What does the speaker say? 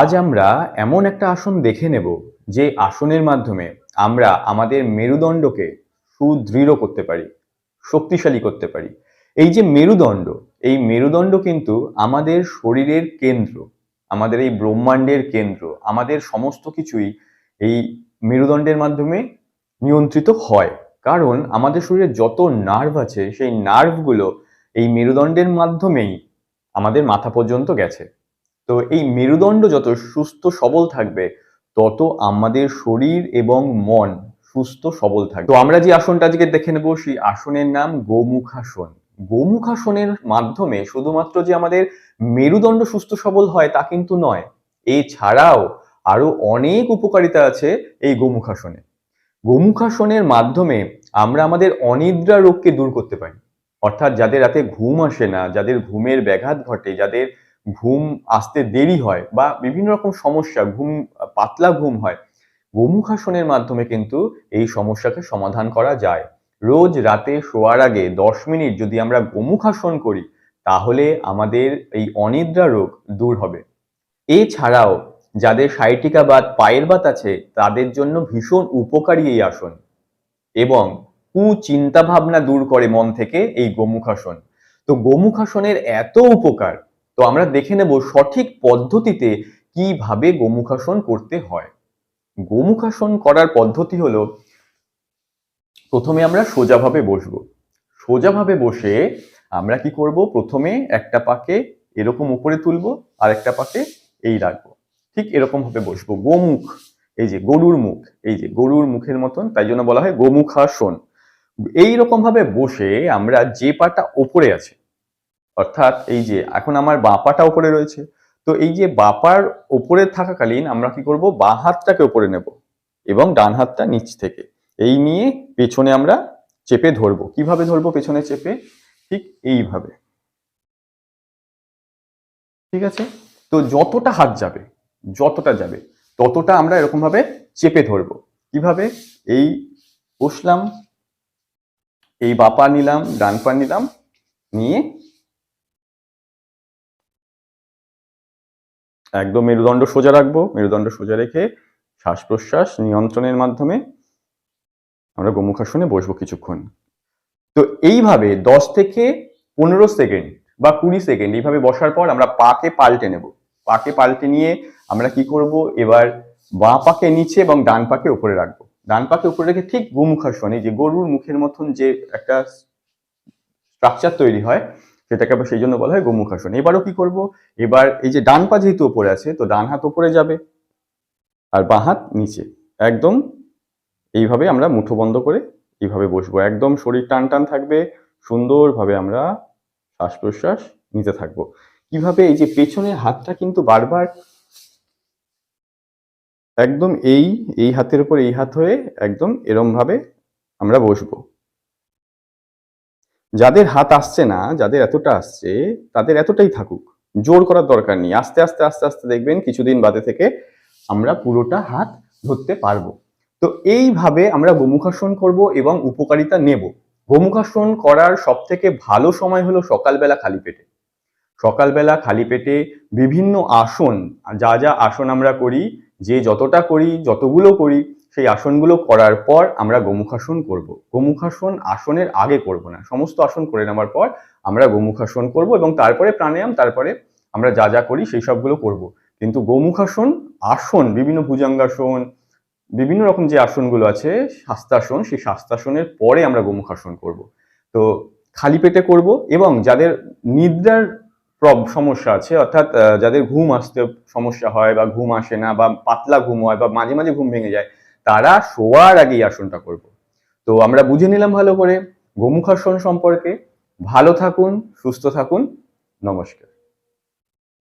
আজ আমরা এমন একটা আসন দেখে নেব যে আসনের মাধ্যমে আমরা আমাদের মেরুদণ্ডকে সুদৃঢ় করতে পারি, শক্তিশালী করতে পারি। এই যে মেরুদণ্ড, এই মেরুদণ্ড কিন্তু আমাদের শরীরের কেন্দ্র, আমাদের এই ব্রহ্মাণ্ডের কেন্দ্র, আমাদের সমস্ত কিছুই এই মেরুদণ্ডের মাধ্যমে নিয়ন্ত্রিত হয়। কারণ আমাদের শরীরে যত নার্ভ আছে, সেই নার্ভগুলো এই মেরুদণ্ডের মাধ্যমেই আমাদের মাথা পর্যন্ত গেছে। তো এই মেরুদণ্ড যত সুস্থ সবল থাকবে, তত আমাদের শরীর এবং মন সুস্থ সবল থাকবে। তো আমরা যে আসনটা আজকে দেখে নেব, সেই আসনের নাম গোমুখাসন। গোমুখাসনের মাধ্যমে শুধুমাত্র যে আমাদের মেরুদণ্ড সুস্থ সবল হয় তা কিন্তু নয়, এছাড়াও আরও অনেক উপকারিতা আছে এই গোমুখাসনে। গোমুখাসনের মাধ্যমে আমরা আমাদের অনিদ্রা রোগকে দূর করতে পারি। অর্থাৎ যাদের রাতে ঘুম আসে না, যাদের ঘুমের ব্যাঘাত ঘটে, যাদের ঘুম আসতে দেরি হয় বা বিভিন্ন রকম সমস্যা, ঘুম, পাতলা ঘুম হয়, গোমুখাসনের মাধ্যমে কিন্তু এই সমস্যাকে সমাধান করা যায়। রোজ রাতে শোয়ার আগে দশ মিনিট যদি আমরা গোমুখাসন করি, তাহলে আমাদের এই অনিদ্রা রোগ দূর হবে। এছাড়াও যাদের সাইটিকা বাত পায়ের বাত আছে, তাদের জন্য ভীষণ উপকারী এই আসন। এবং কুচিন্তা ভাবনা দূর করে মন থেকে এই গোমুখাসন। তো গোমুখাসনের এত উপকার আমরা দেখে নেব সঠিক পদ্ধতিতে কীভাবে গোমুখাসন করতে হয়। গোমুখাসন করার পদ্ধতি হলো, প্রথমে আমরা সোজাভাবে বসবো। সোজাভাবে বসে আমরা কি করব? প্রথমে একটা পাকে এরকম উপরে তুলবো আর একটা পাকে এই রাখব। ঠিক এরকম ভাবে বসবো। গোমুখ, এই যে গরুর মুখ, এই যে গরুর মুখের মতন, তাই জন্য বলা হয় গোমুখাসন। এই রকম ভাবে বসে আমরা যে পাটা ওপরে আছে অর্থাৎ এই যে এখন আমার বাপাটা উপরে রয়েছে, তো এই যে বাপার উপরে থাকাকালীন আমরা কি করব? বাঁ হাতটাকে উপরে নেব এবং ডান হাতটা নিচ থেকে। এই নিয়ে পেছনে আমরা চেপে ধরবো। কীভাবে ধরবো পেছনে চেপে? ঠিক এইভাবে। ঠিক আছে? তো যতটা হাত যাবে, যতটা যাবে, ততটা আমরা এরকম ভাবে চেপে ধরবো। কীভাবে? এই বসলাম, এই বাপা নিলাম, ডান পা নিলাম, নিয়ে একদম মেরুদণ্ড সোজা রাখব। মেরুদণ্ড সোজা রেখে শ্বাস প্রশ্বাস নিয়ন্ত্রণের মাধ্যমে আমরা গোমুখাসনে বসবো কিছুক্ষণ। তো এইভাবে দশ থেকে পনেরো সেকেন্ড বা কুড়ি সেকেন্ড এইভাবে বসার পর আমরা পাকে পাল্টে নেব। পাকে পাল্টে নিয়ে আমরা কি করব? এবার বাঁ পাকে নিচে এবং ডান পাকে উপরে রাখব। ডান পাকে উপরে রেখে ঠিক গোমুখাসন এই যে গরুর মুখের মতন যে একটা স্ট্রাকচার তৈরি হয় সেটাকে আবার সেই জন্য বলা হয় গোমুখাসন। এবারও কি করব? এবার এই যে ডান পা যেহেতু উপরে আছে, তো ডান হাত উপরে যাবে আর বাঁ হাত নিচে। একদম এইভাবে আমরা মুঠো বন্ধ করে এইভাবে বসবো। একদম শরীর টান টান থাকবে, সুন্দরভাবে আমরা শ্বাস প্রশ্বাস নিতে থাকব। কীভাবে এই যে পেছনের হাতটা কিন্তু বারবার একদম এই এই হাতের উপর এই হাত হয়ে একদম এরম ভাবে আমরা বসবো। যাদের হাত আসছে না, যাদের এতটা আসছে, তাদের এতটাই থাকুক। জোর করার দরকার নেই। আস্তে আস্তে আস্তে আস্তে দেখবেন কিছুদিন বাদে থেকে আমরা পুরোটা হাত ধরতে পারব। তো এইভাবে আমরা গোমুখাসন করব এবং উপকারিতা নেব। গোমুখাসন করার সব থেকে ভালো সময় হলো সকালবেলা খালি পেটে। সকালবেলা খালি পেটে বিভিন্ন আসন যা যা আসন আমরা করি, যে যতটা করি, যতগুলো করি সেই আসনগুলো করার পর আমরা গোমুখাসন করব। গোমুখাসন আসনের আগে করব না। সমস্ত আসন করে নেওয়ার পর আমরা গোমুখাসন করব এবং তারপরে প্রাণায়াম, তারপরে আমরা যা যা করি সেই সবগুলো করব। কিন্তু গোমুখাসন আসন, বিভিন্ন ভুজঙ্গাসন, বিভিন্ন রকম যে আসনগুলো আছে শাস্তাসন সেই শাস্তাসনের পরে আমরা গোমুখাসন করব। তো খালি পেটে করব এবং যাদের নিদ্রার প্রব- সমস্যা আছে, অর্থাৎ যাদের ঘুম আসতে সমস্যা হয় বা ঘুম আসে না বা পাতলা ঘুম হয় বা মাঝে মাঝে ঘুম ভেঙে যায় তারা শোয়ার আগেই আসনটা করব। তো আমরা বুঝে নিলাম ভালো করে। গোমুখাসন সম্পর্কে ভালো থাকুন, সুস্থ থাকুন। নমস্কার।